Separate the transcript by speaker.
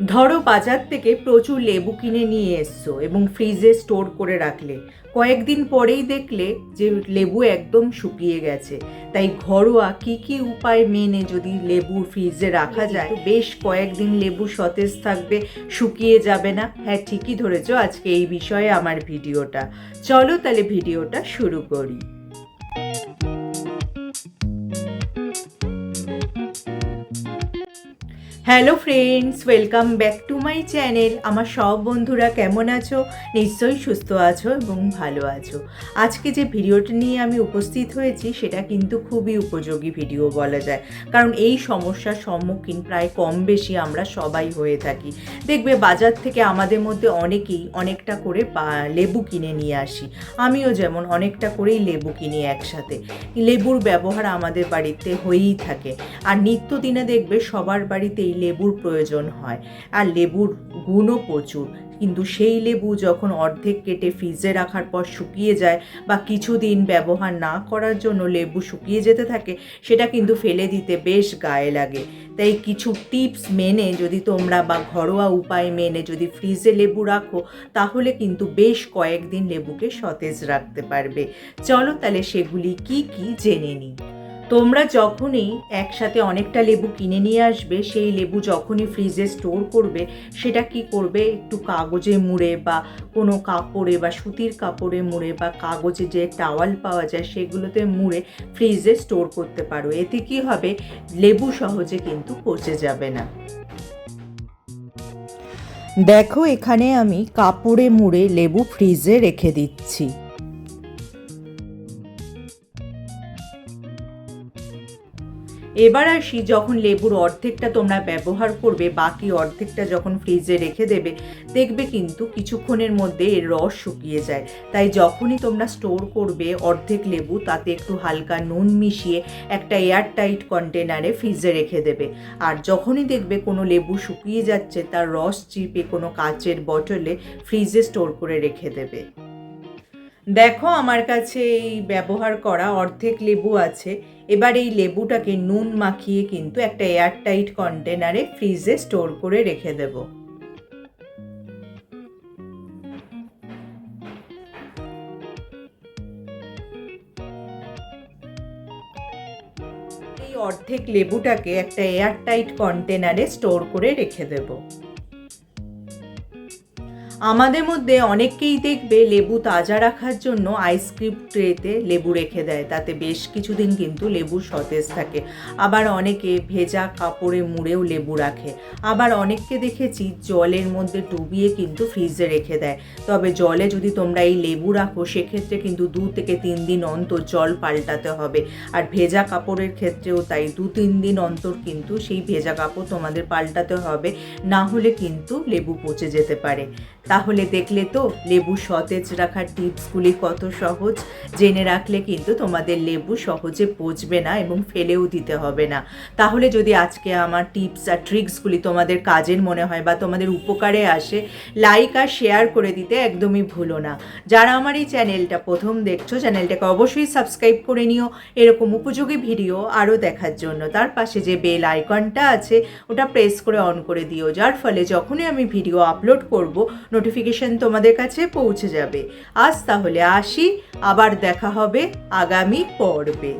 Speaker 1: ধরো বাজার থেকে প্রচুর লেবু কিনে নিয়ে এসছো এবং ফ্রিজে স্টোর করে রাখলে। কয়েকদিন পরেই দেখলে যে লেবু একদম শুকিয়ে গেছে। তাই ঘরোয়া কি কি উপায় মেনে যদি লেবু ফ্রিজে রাখা যায় বেশ কয়েকদিন লেবু সতেজ থাকবে, শুকিয়ে যাবে না। হ্যাঁ ঠিকই ধরেছো, আজকে এই বিষয়ে আমার ভিডিওটা। চলো তাহলে ভিডিওটা শুরু করি। Hello friends, welcome back to my channel. আমার সব বন্ধুরা কেমন আছো? নিশ্চয়ই সুস্থ আছো এবং ভালো আছো। আজকে যে ভিডিওটা নিয়ে আমি উপস্থিত হয়েছি, সেটা কিন্তু খুবই উপযোগী ভিডিও বলা যায়। কারণ এই সমস্যার সম্মুখীন প্রায় কম বেশি আমরা সবাই হয়ে থাকি। দেখবে বাজার থেকে আমাদের মধ্যে অনেকেই অনেকটা করে লেবু কিনে নিয়ে আসি। আমিও যেমন অনেকটা করেই লেবু কিনি একসাথে। লেবুর ব্যবহার আমাদের বাড়িতে হয়েই থাকে। আর নিত্যদিনে দেখবে সবার বাড়িতেই লেবুর প্রয়োজন হয়। আর লেবুর গুণও প্রচুর। কিন্তু সেই লেবু যখন অর্ধেক কেটে ফ্রিজে রাখার পর শুকিয়ে যায় বা কিছুদিন ব্যবহার না করার জন্য লেবু শুকিয়ে যেতে থাকে, সেটা কিন্তু ফেলে দিতে বেশ গায়ে লাগে। তাই কিছু টিপস মেনে যদি তোমরা বা ঘরোয়া উপায় মেনে যদি ফ্রিজে লেবু রাখো, তাহলে কিন্তু বেশ কয়েকদিন লেবুকে সতেজ রাখতে পারবে। চলো তাহলে সেগুলি কি কি জেনে নিই। তোমরা যখনই একসাথে অনেকটা লেবু কিনে নিয়ে আসবে, সেই লেবু যখনই ফ্রিজে স্টোর করবে, সেটা কি করবে? একটু কাগজে মুড়ে বা কোনো কাপড়ে বা সুতির কাপড়ে মুড়ে বা কাগজে যে টাওয়াল পাওয়া যায়, সেগুলোতে মুড়ে ফ্রিজে স্টোর করতে পারো। এতে কি হবে? লেবু সহজে কিন্তু পচে যাবে না। দেখো, এখানে আমি কাপড়ে মুড়ে লেবু ফ্রিজে রেখে দিচ্ছি। এবার আসি যখন লেবুর অর্ধেকটা তোমরা ব্যবহার করবে, বাকি অর্ধেকটা যখন ফ্রিজে রেখে দেবে, দেখবে কিন্তু কিছুক্ষণের মধ্যে এর রস শুকিয়ে যায়। তাই যখনই তোমরা স্টোর করবে অর্ধেক লেবু, তাতে একটু হালকা নুন মিশিয়ে একটা এয়ার টাইট কন্টেনারে ফ্রিজে রেখে দেবে। আর যখনই দেখবে কোনো লেবু শুকিয়ে যাচ্ছে, তার রস চিপে কোনো কাচের বটলে ফ্রিজে স্টোর করে রেখে দেবে। দেখো আমার কাছে এই ব্যবহার করা অর্ধেক লেবু আছে। এবার এই লেবুটাকে নুন মাখিয়ে কিন্তু একটা এয়ারটাইট কন্টেনারে ফ্রিজে স্টোর করে রেখে দেব। এই অর্ধেক লেবুটাকে একটা এয়ারটাইট কন্টেনারে স্টোর করে রেখে দেবো। আমাদের মধ্যে অনেককেই দেখবে লেবু তাজা রাখার জন্য আইসক্রিম ট্রেতে লেবু রেখে দেয়। তাতে বেশ কিছুদিন কিন্তু লেবু সতেজ থাকে। আবার অনেকে ভেজা কাপড়ে মুড়েও লেবু রাখে। আবার অনেককে দেখেছি জলের মধ্যে ডুবিয়ে কিন্তু ফ্রিজে রেখে দেয়। তবে জলে যদি তোমরা এই লেবু রাখো, সেক্ষেত্রে কিন্তু দু থেকে তিন দিন অন্তর জল পাল্টাতে হবে। আর ভেজা কাপড়ের ক্ষেত্রেও তাই দু তিন দিন অন্তর কিন্তু সেই ভেজা কাপড় তোমাদের পাল্টাতে হবে। না হলে কিন্তু লেবু পচে যেতে পারে। তাহলে দেখলে তো লেবু সতেজ রাখার টিপসগুলি কত সহজ। জেনে রাখলে কিন্তু তোমাদের লেবু সহজে পচবে না এবং ফেলেও দিতে হবে না। তাহলে যদি আজকে আমার টিপস আর ট্রিক্সগুলি তোমাদের কাজের মনে হয় বা তোমাদের উপকারে আসে, লাইক আর শেয়ার করে দিতে একদমই ভুলো না। যারা আমার এই চ্যানেলটা প্রথম দেখছ, চ্যানেলটাকে অবশ্যই সাবস্ক্রাইব করে নিও। এরকম উপযোগী ভিডিও আরও দেখার জন্য তার পাশে যে বেল আইকনটা আছে, ওটা প্রেস করে অন করে দিও। যার ফলে যখনই আমি ভিডিও আপলোড করব নোটিফিকেশন তোমাদের কাছে পৌঁছে যাবে। আজ তাহলে আসি আবার দেখা হবে আগামী পর্বে।